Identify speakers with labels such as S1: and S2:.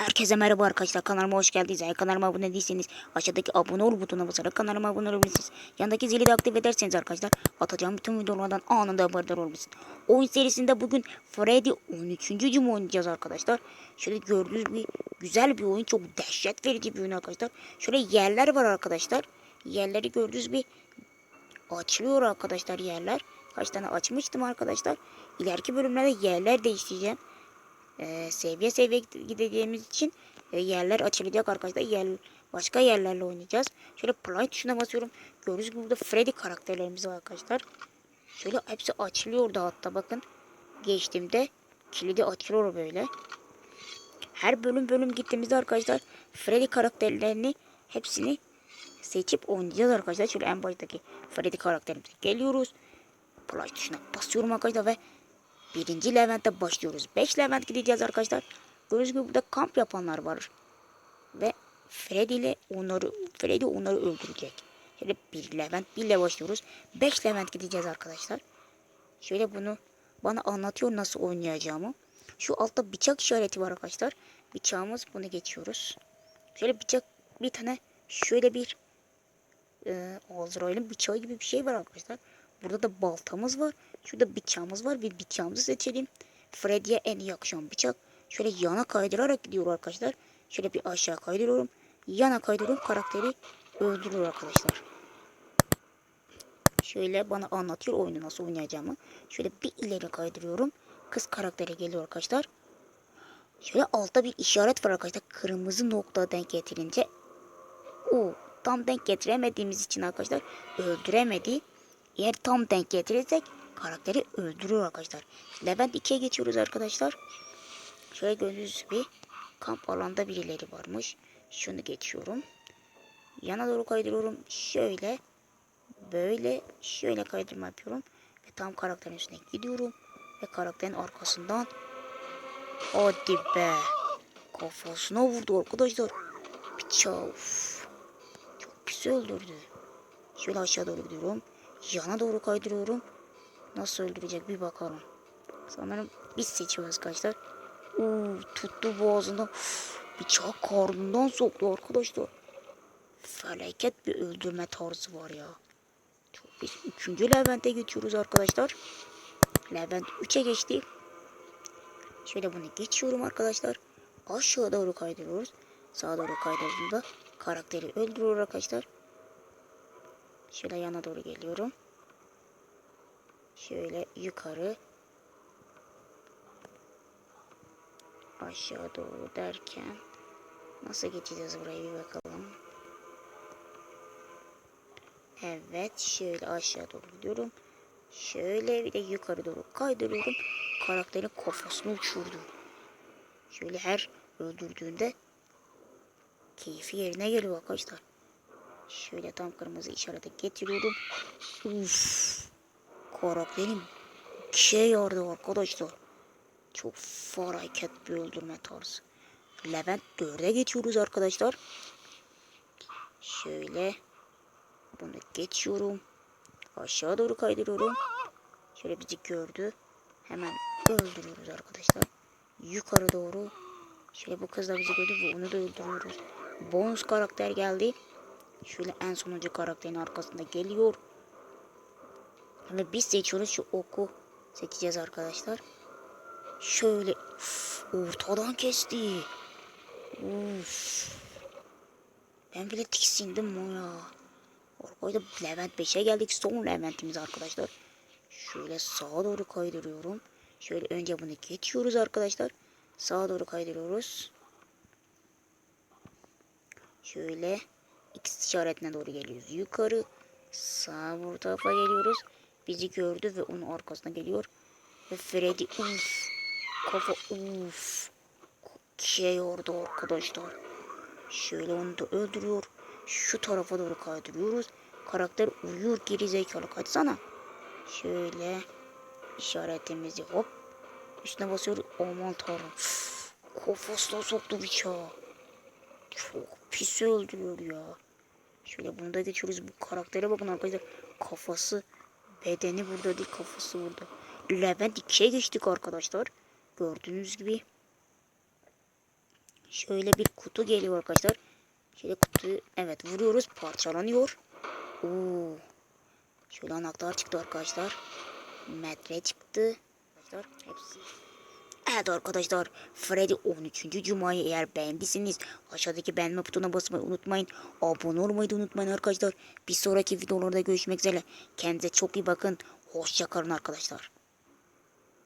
S1: Herkese merhaba arkadaşlar kanalıma hoş geldiniz. Eğer kanalıma abone değilseniz aşağıdaki abone ol butonuna basarak kanalıma abone olabilirsiniz. Yanındaki zili de aktif ederseniz arkadaşlar atacağım bütün videolardan anında haberdar olabilirsiniz. Oyun serisinde bugün Freddy 13. cümle oynayacağız arkadaşlar. Şöyle gördüğünüz bir güzel bir oyun çok dehşet verici bir oyun arkadaşlar. Şöyle yerler var arkadaşlar. Yerleri gördüğünüz bir açılıyor arkadaşlar yerler. Kaç tane açmıştım arkadaşlar. İleriki bölümlerde yerler değiştireceğim e, seviye seviye gideceğimiz için e, yerler açılacak arkadaşlar. Yer, başka yerlerle oynayacağız. Şöyle play tuşuna basıyorum. Gördüğünüz gibi burada Freddy karakterlerimiz var arkadaşlar. Şöyle hepsi açılıyor da hatta bakın. Geçtiğimde kilidi açılıyor böyle. Her bölüm bölüm gittiğimizde arkadaşlar Freddy karakterlerini hepsini seçip oynayacağız arkadaşlar. Şöyle en baştaki Freddy karakterimize geliyoruz. Play tuşuna basıyorum arkadaşlar ve Birinci Levent'te başlıyoruz. 5 Levent gideceğiz arkadaşlar. Gördüğünüz gibi burada kamp yapanlar var. Ve Freddy ile onları Freddy onları öldürecek. Şöyle bir Levent 1 ile başlıyoruz. 5 Levent gideceğiz arkadaşlar. Şöyle bunu bana anlatıyor nasıl oynayacağımı. Şu altta bıçak işareti var arkadaşlar. Bıçağımız bunu geçiyoruz. Şöyle bıçak bir tane şöyle bir e, Azrail'in bıçağı gibi bir şey var arkadaşlar. Burada da baltamız var. Şurada bıçağımız var. Bir bıçağımızı seçelim. Freddy'ye en iyi yakışan bıçak. Şöyle yana kaydırarak gidiyor arkadaşlar. Şöyle bir aşağı kaydırıyorum. Yana kaydırıyorum. Karakteri öldürüyor arkadaşlar. Şöyle bana anlatıyor oyunu nasıl oynayacağımı. Şöyle bir ileri kaydırıyorum. Kız karakteri geliyor arkadaşlar. Şöyle altta bir işaret var arkadaşlar. Kırmızı nokta denk getirince. O tam denk getiremediğimiz için arkadaşlar öldüremedi. Eğer tam denk getirirsek karakteri öldürüyor arkadaşlar. Levent 2'ye geçiyoruz arkadaşlar. Şöyle gördüğünüz gibi kamp alanda birileri varmış. Şunu geçiyorum. Yana doğru kaydırıyorum. Şöyle böyle şöyle kaydırma yapıyorum. Ve tam karakterin üstüne gidiyorum. Ve karakterin arkasından hadi be kafasına vurdu arkadaşlar. Uf. Çok pis öldürdü. Şöyle aşağı doğru gidiyorum. Yana doğru kaydırıyorum. Nasıl öldürecek bir bakalım. Sanırım biz seçiyoruz arkadaşlar. Uuu tuttu boğazından. Bıçak karnından soktu arkadaşlar. Felaket bir öldürme tarzı var ya. Biz 3. Levent'e geçiyoruz arkadaşlar. Levent 3'e geçti. Şöyle bunu geçiyorum arkadaşlar. Aşağı doğru kaydırıyoruz. Sağa doğru kaydırdığımda karakteri öldürüyor arkadaşlar. Şöyle yana doğru geliyorum. Şöyle yukarı. Aşağı doğru derken nasıl geçeceğiz burayı bir bakalım. Evet şöyle aşağı doğru gidiyorum. Şöyle bir de yukarı doğru kaydırıyorum. Karakterin kafasını uçurdu. Şöyle her öldürdüğünde keyfi yerine geliyor arkadaşlar. Şöyle tam kırmızı işareti getiriyorum. Uf. Karakterim şey yardı arkadaşlar. Çok felaket bir öldürme tarzı. Levent 4'e geçiyoruz arkadaşlar. Şöyle bunu geçiyorum. Aşağı doğru kaydırıyorum. Şöyle bizi gördü. Hemen öldürüyoruz arkadaşlar. Yukarı doğru. Şöyle bu kız da bizi gördü ve onu da öldürüyoruz. Bonus karakter geldi. Şöyle en sonuncu karakterin arkasında geliyor. Ve biz seçiyoruz şu oku seçeceğiz arkadaşlar. Şöyle uf, ortadan kesti. Uf. Ben bile tiksindim ya. Orada Levent 5'e geldik. Son Levent'imiz arkadaşlar. Şöyle sağa doğru kaydırıyorum. Şöyle önce bunu geçiyoruz arkadaşlar. Sağa doğru kaydırıyoruz. Şöyle X işaretine doğru geliyoruz. Yukarı sağ bu tarafa geliyoruz. Bizi gördü ve onun arkasına geliyor. Ve Freddy uf kafa uf şey orada arkadaşlar. Şöyle onu da öldürüyor. Şu tarafa doğru kaydırıyoruz. Karakter uyuyor geri zekalı kaçsana. Şöyle işaretimizi hop üstüne basıyoruz. Aman tanrım. Kafasına soktu bıçağı. Çok pis öldürüyor ya. Şöyle bunu da geçiyoruz. Bu karaktere bakın arkadaşlar. Kafası, bedeni burada değil kafası burada. Levent 2'ye geçtik arkadaşlar. Gördüğünüz gibi. Şöyle bir kutu geliyor arkadaşlar. Şöyle kutuyu evet vuruyoruz parçalanıyor. Oo. Şöyle anahtar çıktı arkadaşlar. Metre çıktı. Arkadaşlar hepsi. Evet arkadaşlar Freddy 13. Cuma'yı eğer beğendiyseniz aşağıdaki beğenme butonuna basmayı unutmayın. Abone olmayı da unutmayın arkadaşlar. Bir sonraki videolarda görüşmek üzere. Kendinize çok iyi bakın. Hoşçakalın arkadaşlar.